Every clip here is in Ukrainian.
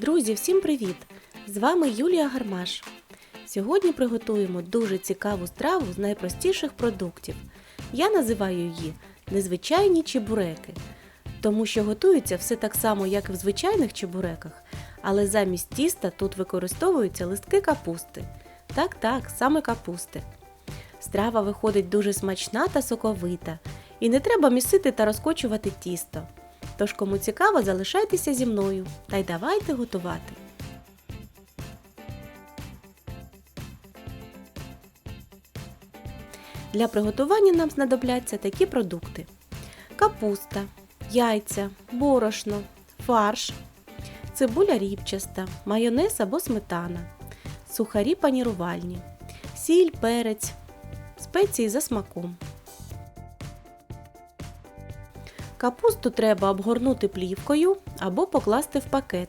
Друзі, всім привіт! З вами Юлія Гармаш. Сьогодні приготуємо дуже цікаву страву з найпростіших продуктів. Я називаю її незвичайні чебуреки, тому що готується все так само, як і в звичайних чебуреках, але замість тіста тут використовуються листки капусти. Так, так, саме капусти. Страва виходить дуже смачна та соковита, і не треба місити та розкочувати тісто. Тож, кому цікаво, залишайтеся зі мною та й давайте готувати. Для приготування нам знадобляться такі продукти: капуста, яйця, борошно, фарш, цибуля рібчаста, майонез або сметана, сухарі панірувальні, сіль, перець, спеції за смаком. Капусту треба обгорнути плівкою або покласти в пакет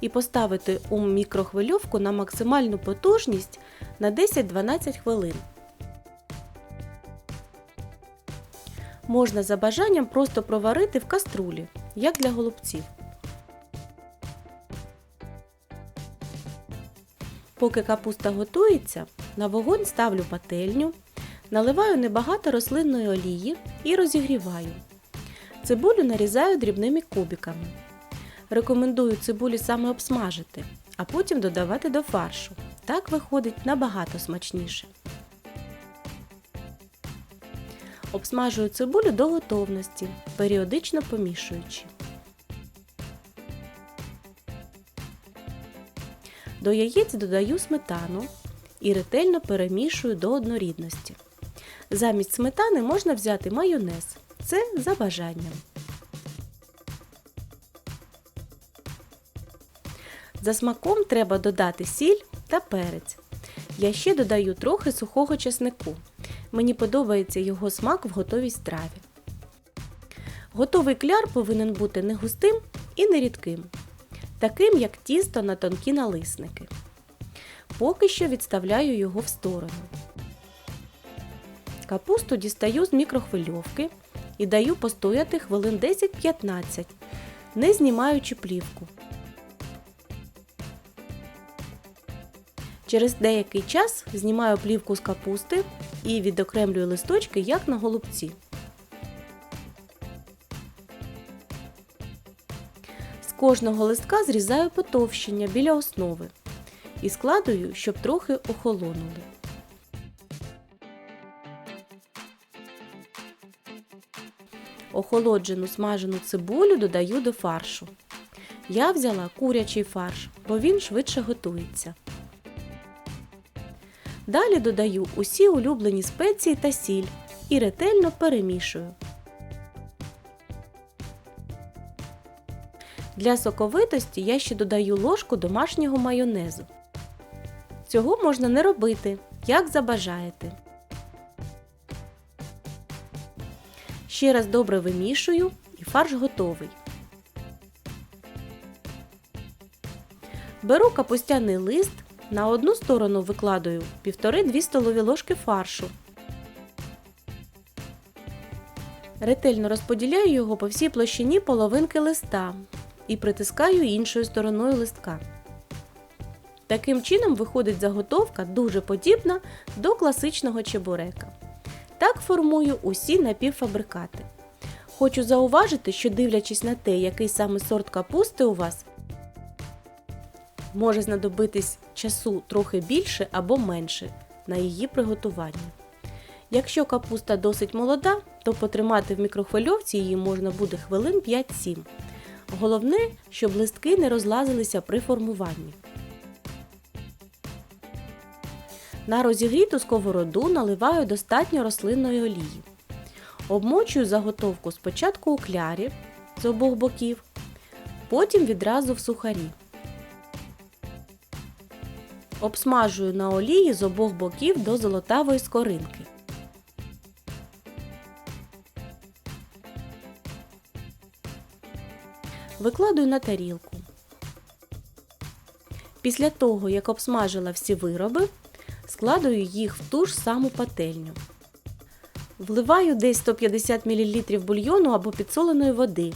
і поставити у мікрохвильовку на максимальну потужність на 10-12 хвилин. Можна за бажанням просто проварити в каструлі, як для голубців. Поки капуста готується, на вогонь ставлю пательню, наливаю небагато рослинної олії і розігріваю. Цибулю нарізаю дрібними кубиками. Рекомендую цибулю саме обсмажити, а потім додавати до фаршу. Так виходить набагато смачніше. Обсмажую цибулю до готовності, періодично помішуючи. До яєць додаю сметану і ретельно перемішую до однорідності. Замість сметани можна взяти майонез. Це за бажанням. За смаком треба додати сіль та перець. Я ще додаю трохи сухого чеснику. Мені подобається його смак в готовій страві. Готовий кляр повинен бути не густим і не рідким, таким як тісто на тонкі налисники. Поки що відставляю його в сторону. Капусту дістаю з мікрохвильовки і даю постояти хвилин 10-15, не знімаючи плівку. Через деякий час знімаю плівку з капусти і відокремлюю листочки, як на голубці. З кожного листка зрізаю потовщення біля основи і складую, щоб трохи охолонули. Охолоджену смажену цибулю додаю до фаршу. Я взяла курячий фарш, бо він швидше готується. Далі додаю усі улюблені спеції та сіль і ретельно перемішую. Для соковитості я ще додаю ложку домашнього майонезу. Цього можна не робити, як забажаєте. Ще раз добре вимішую і фарш готовий. Беру капустяний лист, на одну сторону викладаю 1,5-2 столові ложки фаршу. Ретельно розподіляю його по всій площині половинки листа і притискаю іншою стороною листка. Таким чином виходить заготовка дуже подібна до класичного чебурека. Так формую усі напівфабрикати. Хочу зауважити, що дивлячись на те, який саме сорт капусти у вас, може знадобитись часу трохи більше або менше на її приготування. Якщо капуста досить молода, то потримати в мікрохвильовці її можна буде хвилин 5-7. Головне, щоб листки не розлазилися при формуванні. На розігріту сковороду наливаю достатньо рослинної олії. Обмочую заготовку спочатку у клярі з обох боків, потім відразу в сухарі. Обсмажую на олії з обох боків до золотавої скоринки. Викладую на тарілку. Після того, як обсмажила всі вироби, складую їх в ту ж саму пательню. Вливаю десь 150 мл бульйону або підсоленої води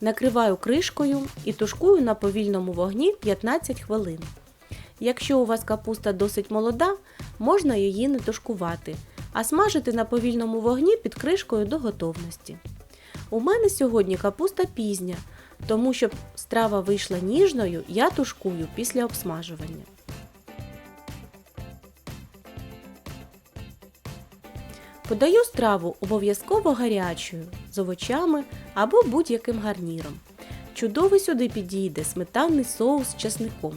Накриваю кришкою і тушкую на повільному вогні 15 хвилин. Якщо у вас капуста досить молода, можна її не тушкувати, а смажити на повільному вогні під кришкою до готовності. У мене сьогодні капуста пізня, тому щоб страва вийшла ніжною, я тушкую після обсмажування. Подаю страву обов'язково гарячою, з овочами або будь-яким гарніром. Чудово сюди підійде сметанний соус з часником.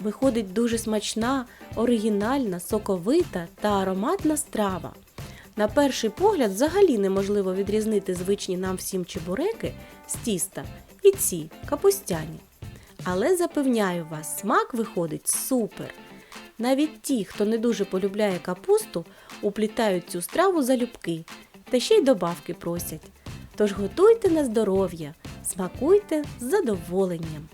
Виходить дуже смачна, оригінальна, соковита та ароматна страва. На перший погляд взагалі неможливо відрізнити звичні нам всім чебуреки з тіста і ці капустяні. Але запевняю вас, смак виходить супер. Навіть ті, хто не дуже полюбляє капусту, уплітають цю страву залюбки та ще й добавки просять. Тож готуйте на здоров'я, смакуйте з задоволенням.